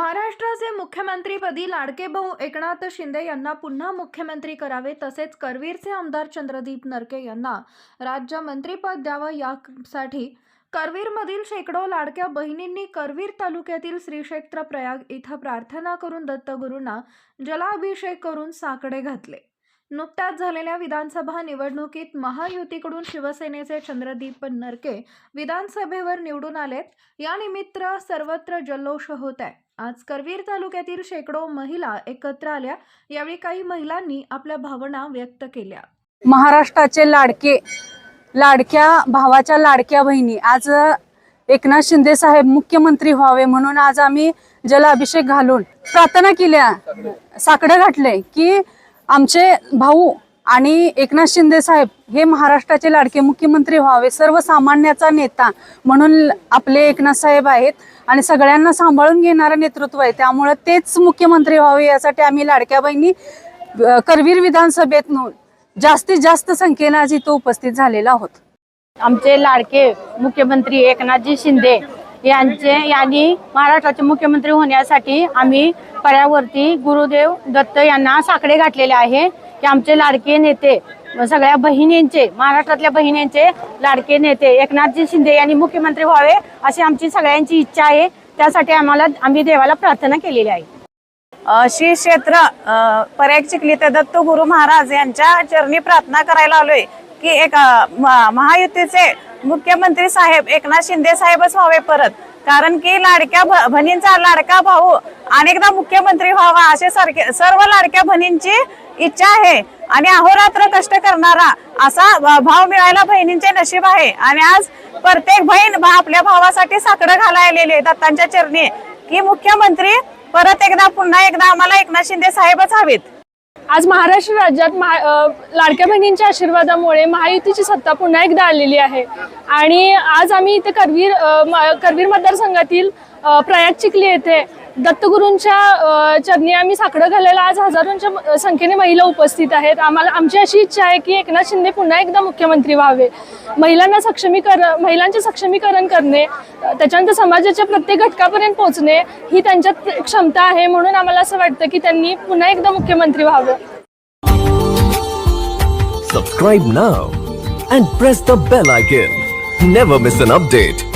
महाराष्ट्राचे मुख्यमंत्रीपदी लाडके भाऊ एकनाथ शिंदे यांना पुन्हा मुख्यमंत्री करावे तसेच करवीरचे आमदार चंद्रदीप नरके यांना राज्य मंत्रीपद द्यावं यासाठी करवीरमधील शेकडो लाडक्या बहिणींनी करवीर तालुक्यातील श्रीक्षेत्र प्रयाग इथं प्रार्थना करून दत्तगुरूंना जलाभिषेक करून साकडे घातले. नुकत्याच झालेल्या विधानसभा निवडणुकीत महायुतीकडून शिवसेनेचे चंद्रदीप नरके विधानसभेवर निवडून आलेत. यानिमित्त सर्वत्र जल्लोष होत आहे. आज करवीर तालुक्यातील शेकडो महिला एकत्र आल्या. यावेळी काही महिलांनी आपल्या भावना व्यक्त केल्या. महाराष्ट्राचे लाडके लाडक्या भावाच्या लाडक्या बहिणी. आज एकनाथ शिंदे साहेब मुख्यमंत्री व्हावे म्हणून आज आम्ही जलाभिषेक घालून प्रार्थना केल्या. साकडं घातले की आमचे भाऊ आणि एकनाथ शिंदे साहेब हे महाराष्ट्राचे लाडके मुख्यमंत्री व्हावे सर्वसामान्याचा नेता म्हणून आपले एकनाथ साहेब आहेत आणि सगळ्यांना सांभाळून घेणारं नेतृत्व आहे. त्यामुळं तेच मुख्यमंत्री व्हावे यासाठी आम्ही लाडक्या बहिणी करवीर विधानसभेत जास्तीत जास्त संख्येनं आज इथं उपस्थित झालेला आहोत. आमचे लाडके मुख्यमंत्री एकनाथजी शिंदे यांचे यांनी महाराष्ट्राचे मुख्यमंत्री होण्यासाठी आम्ही पर्यावरती गुरुदेव दत्त यांना साकडे घातलेले आहे. की आमचे लाडके नेते सगळ्या बहिणींचे महाराष्ट्रातल्या बहिणींचे लाडके नेते एकनाथजी शिंदे यांनी मुख्यमंत्री व्हावे अशी आमची सगळ्यांची इच्छा आहे. त्यासाठी आम्हाला आम्ही देवाला प्रार्थना केलेली आहे. श्री क्षेत्र पर्याय चिखली ते दत्त गुरु महाराज यांच्या चरणी प्रार्थना करायला आलोय की एक महायुतीचे मुख्यमंत्री साहेब एकनाथ शिंदे साहेबच व्हावे परत. कारण की लाडक्या भ- बहिणींचा लाडका भाऊ अनेकदा मुख्यमंत्री व्हावा असे सारखे सर्व लाडक्या बहिणींची इच्छा आहे. आणि अहोरात्र कष्ट करणारा असा भाव मिळायला बहिणींचे नशीब आहे. आणि आज प्रत्येक बहीण आपल्या भावासाठी साकडं घालायलेले दत्तांच्या चरणी. की मुख्यमंत्री परत एकदा पुन्हा एकदा आम्हाला एकनाथ शिंदे साहेबच हवेत. आज महाराष्ट्र राज्यात महा लाडक्या बहिणींच्या आशीर्वादामुळे महायुतीची सत्ता पुन्हा एकदा आलेली आहे. आणि आज आम्ही इथे करवीर म- करवीर मतदारसंघातील प्रयाग चिखली येथे दत्तगुरूंच्या चरणी आम्ही साकडं घालायला आज हजारोंच्या संख्येने महिला उपस्थित आहेत. आम्हाला आमची अशी इच्छा आहे की एकनाथ शिंदे पुन्हा एकदा मुख्यमंत्री व्हावे. महिलांना सक्षमीकरण महिलांचे सक्षमीकरण करणे त्याच्यानंतर समाजाच्या प्रत्येक घटकापर्यंत पोहोचणे ही त्यांच्यात क्षमता आहे म्हणून आम्हाला असं वाटतं की त्यांनी पुन्हा एकदा मुख्यमंत्री व्हावं. Subscribe now and press the bell icon never miss an update